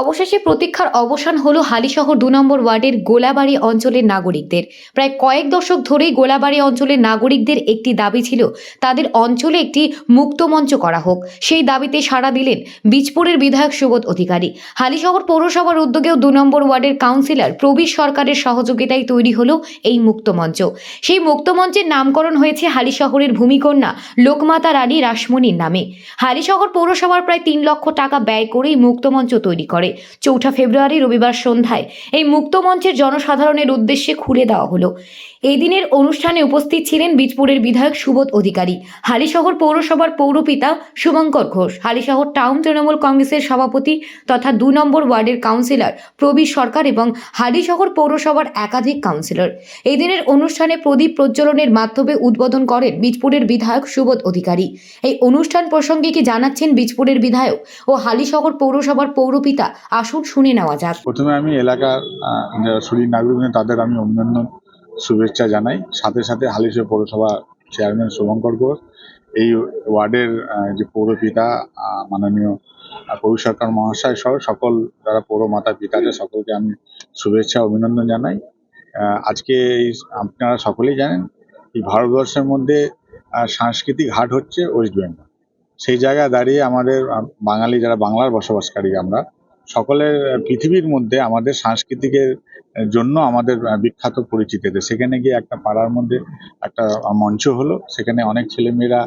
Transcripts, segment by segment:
অবশেষে প্রতীক্ষার অবসান হলো হালিশহর দু নম্বর ওয়ার্ডের গোলাবাড়ি অঞ্চলের নাগরিকদের। প্রায় কয়েক দশক ধরেই গোলাবাড়ি অঞ্চলের নাগরিকদের একটি দাবি ছিল, তাদের অঞ্চলে একটি মুক্তমঞ্চ করা হোক। সেই দাবিতে সাড়া দিলেন বীজপুরের বিধায়ক সুবোধ অধিকারী। হালিশহর পৌরসভার উদ্যোগেও দু নম্বর ওয়ার্ডের কাউন্সিলর প্রবীর সরকারের সহযোগিতায় তৈরি হলো এই মুক্তমঞ্চ সেই মুক্তমঞ্চের নামকরণ হয়েছে হালিশহরের ভূমিকন্যা লোকমাতা রানী রাসমণির নামে। হালিশহর পৌরসভার প্রায় তিন লক্ষ টাকা ব্যয় করেই মুক্তমঞ্চ তৈরি করে চৌঠা ফেব্রুয়ারি রবিবার সন্ধ্যায় এই মুক্তমঞ্চের জনসাধারণের উদ্দেশ্যে খুলে দেওয়া হলো। এই দিনের অনুষ্ঠানে উপস্থিত ছিলেন বীজপুরের বিধায়ক সুবোধ অধিকারী, হালিশহর পৌরসভার পৌরপিতা শুভঙ্কর ঘোষ, হালিশহর টাউন তৃণমূল কংগ্রেসের সভাপতি তথা দু নম্বর ওয়ার্ডের কাউন্সিলর প্রবীর সরকার এবং হালিশহর পৌরসভার একাধিক কাউন্সিলর। এই দিনের অনুষ্ঠানে প্রদীপ প্রজ্বলনের মাধ্যমে উদ্বোধন করেন বীজপুরের বিধায়ক সুবোধ অধিকারী। এই অনুষ্ঠান প্রসঙ্গে কি জানাচ্ছেন বীজপুরের বিধায়ক ও হালিশহর পৌরসভার পৌরপিতা আসুন শুনে নেওয়া যাক। প্রথমে আমি এলাকার যারা শরীর নাগরিক তাদের আমি অভিনন্দন, শুভেচ্ছা জানাই। সাথে সাথে হালিশহর পৌরসভা চেয়ারম্যান শুভঙ্কর ঘোষ, এই ওয়ার্ডের যে পৌরপিতা মাননীয় পৌর সরকার মহাশয় সহ সকল যারা পৌর মাতা পিতা আছে, সকলকে আমি শুভেচ্ছা, অভিনন্দন জানাই। আজকে এই আপনারা সকলেই জানেন এই ভারতবর্ষের মধ্যে সাংস্কৃতিক হাট হচ্ছে ওয়েস্ট বেঙ্গল। সেই জায়গায় দাঁড়িয়ে আমাদের বাঙালি যারা বাংলার বসবাসকারী আমরা সকলের পৃথিবীর মধ্যে আমাদের সাংস্কৃতিকের জন্য আমাদের বিখ্যাত পরিচিত এদের। সেখানে গিয়ে একটা পাড়ার মধ্যে একটা মঞ্চ হলো। সেখানে অনেক ছেলেমেয়েরা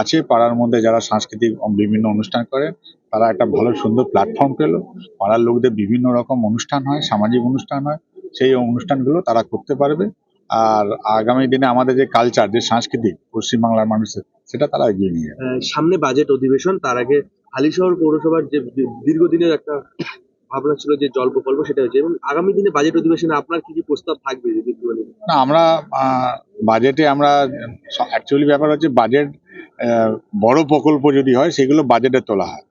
আছে পাড়ার মধ্যে যারা সাংস্কৃতিক বিভিন্ন অনুষ্ঠান করে। তারা একটা ভালো, সুন্দর প্ল্যাটফর্ম পেল। পাড়ার লোকদের বিভিন্ন রকম অনুষ্ঠান হয়, সামাজিক অনুষ্ঠান হয়। সেই অনুষ্ঠানগুলো তারা করতে পারবে। আর আগামী দিনে আমাদের যে কালচার যে সাংস্কৃতিক পশ্চিমবাংলার মানুষের, সেটা তারা এগিয়ে নিয়ে সামনে বাজেট অধিবেশন, তার আগে হালিশহর পৌরসভার যে দীর্ঘদিনের একটা ভাবনা ছিল যে জল প্রকল্প সেটা হচ্ছে এবং আগামী দিনে বাজেট অধিবেশনে আপনার কি কি প্রস্তাব থাকবে যদি? না, আমরা বাজেটে আমরা অ্যাকচুয়ালি ব্যাপার হচ্ছে বাজেট বড় প্রকল্প যদি হয় সেগুলো বাজেটে তোলা হয়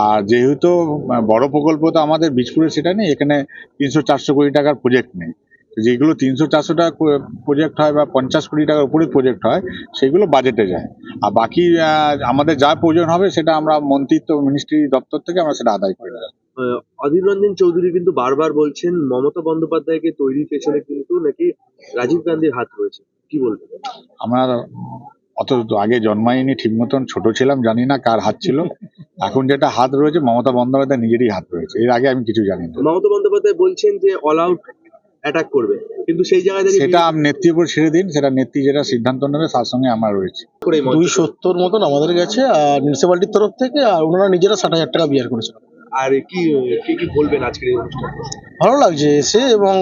আর যেহেতু বড় প্রকল্প তো আমাদের বীজপুরে সেটা নেই, এখানে তিনশো চারশো কোটি টাকার প্রজেক্ট নেই যেগুলো তিনশো চারশো টাকা প্রজেক্ট হয় বা পঞ্চাশ কোটি টাকার উপরে প্রজেক্ট হয় সেগুলো বাজেটে যায়। আর বাকি আমাদের যা প্রয়োজন হবে সেটা আমরা মন্ত্রিত্ব মিনিস্ট্রি দপ্তর থেকে আমরা সেটা আদায় করে দেবো অধীর রঞ্জন চৌধুরী কিন্তু বারবার বলছেন মমতা বন্দ্যোপাধ্যায়কে তৈরির পেছনে কিন্তু নাকি রাজীব গান্ধীর হাত রয়েছে। কি বলবেন? আমার অত আগে জন্মাইনি ঠিক মতন ছোট ছিলাম জানি না কার হাত ছিল। এখন যেটা হাত রয়েছে মমতা বন্দ্যোপাধ্যায় নিজেরই হাত রয়েছে। এর আগে আমি কিছু জানি না। মমতা বন্দ্যোপাধ্যায় বলছেন যে অল আউট অ্যাটাক করবে। কিন্তু সেই জায়গায় দাঁড়িয়ে সেটা নেত্রীর উপর ছেড়ে দিন সেটা নেত্রী যেটা সিদ্ধান্ত নেবে তার সঙ্গে আমার রয়েছে। দুই সত্তর মতন আমাদের গেছে আর মিউনিসিপ্যালিটির তরফ থেকে আর ওনারা নিজেরা ষাট হাজার টাকা বিয়ার করেছিল আর কি কি কি বলবেন আজকের এই অনুষ্ঠানে ভালো লাগছে এসে এবং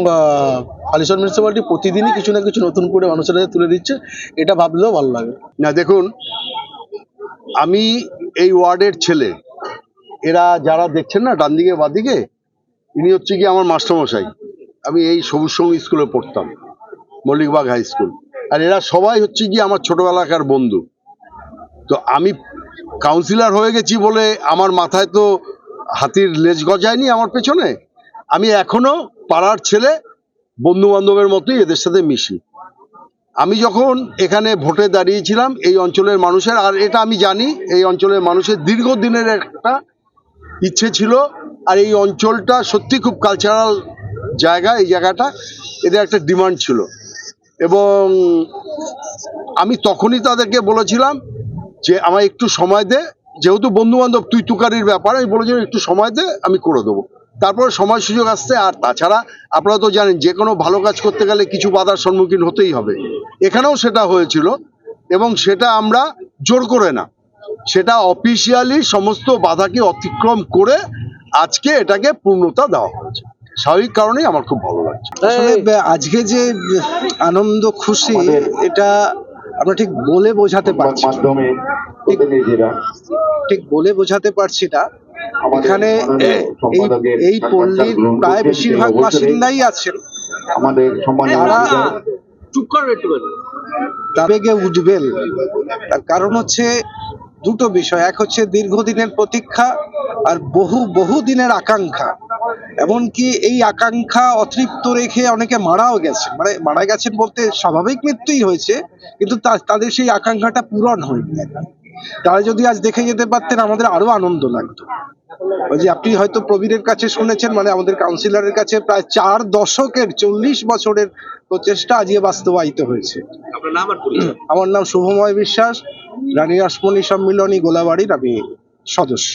হালিশহর মিউনিসিপ্যালিটি প্রতিদিনই কিছু না কিছু নতুন করে মানুষের কাছে তুলে দিচ্ছে এটা ভাবলেও ভালো লাগে। না দেখুন আমি এই ওয়ার্ডের ছেলে এরা যারা দেখছেন না ডান দিকে বাদিকে ইনি হচ্ছে কি আমার মাস্টারমশাই আমি এই সবুজ সঙ্গ স্কুলে পড়তাম, মল্লিকবাগ হাই স্কুল। আর এরা সবাই হচ্ছে কি আমার ছোটবেলাকার বন্ধু। তো আমি কাউন্সিলর হয়ে গেছি বলে আমার মাথায় তো হাতির লেজ গজায়নি আমার পেছনে। আমি এখনও পাড়ার ছেলে বন্ধু বান্ধবের মতোই এদের সাথে মিশি। আমি যখন এখানে ভোটে দাঁড়িয়েছিলাম, এই অঞ্চলের মানুষের, আর এটা আমি জানি, এই অঞ্চলের মানুষের দীর্ঘদিনের একটা ইচ্ছে ছিল, আর এই অঞ্চলটা সত্যি খুব কালচারাল জায়গা, এই জায়গাটা, এদের একটা ডিমান্ড ছিল। এবং আমি তখনই তাদেরকে বলেছিলাম যে আমার একটু সময় দে, যেহেতু বন্ধু বান্ধব তুই তুকারির ব্যাপার, আমি বলেছিলাম, একটু সময় দে, আমি করে দেবো। তারপরে সময় সুযোগ আসছে, আর তাছাড়া আপনারা তো জানেন, যে কোনো ভালো কাজ করতে গেলে কিছু বাধার সম্মুখীন হতেই হবে। এখানেও সেটা হয়েছিল, এবং সেটা আমরা জোর করে না। সেটা অফিসিয়ালি সমস্ত বাধাকে অতিক্রম করে আজকে এটাকে পূর্ণতা দেওয়া হয়েছে। স্বাভাবিক কারণেই আমার খুব ভালো লাগছে। আসলে আজকে যে আনন্দ খুশি এটা আমরা ঠিক বলে বোঝাতে পারছি। ঠিক বলে বোঝাতে পারছি না। এখানে এই এই পল্লীর প্রায় বেশিরভাগ বাসিন্দাই আছেন। আমাদের তারা চুপ করবে একটু আবেগে উঠবেন। তার কারণ হচ্ছে দুটো বিষয়। এক হচ্ছে দীর্ঘদিনের প্রতীক্ষা আর বহু বহু দিনের আকাঙ্ক্ষা। এমনকি এই আকাঙ্ক্ষা অতৃপ্ত রেখে অনেকে মারাও গেছে। মানে মারা গেছেন বলতে স্বাভাবিক মৃত্যুই হয়েছে কিন্তু তাদের সেই আকাঙ্ক্ষাটা পূরণ হয়নি। তারা যদি আজ দেখে যেতে পারতেন আমাদের আরও আনন্দ লাগতো। ওই যে আপনি হয়তো প্রবীরের কাছে শুনেছেন মানে আমাদের কাউন্সিলরের কাছে প্রায় চার দশকের চল্লিশ বছরের প্রচেষ্টা আজকে বাস্তবায়িত হয়েছে। আমার নাম শুভময় বিশ্বাস রানী রাসমণি সম্মিলনী গোলাবাড়ির আমি সদস্য।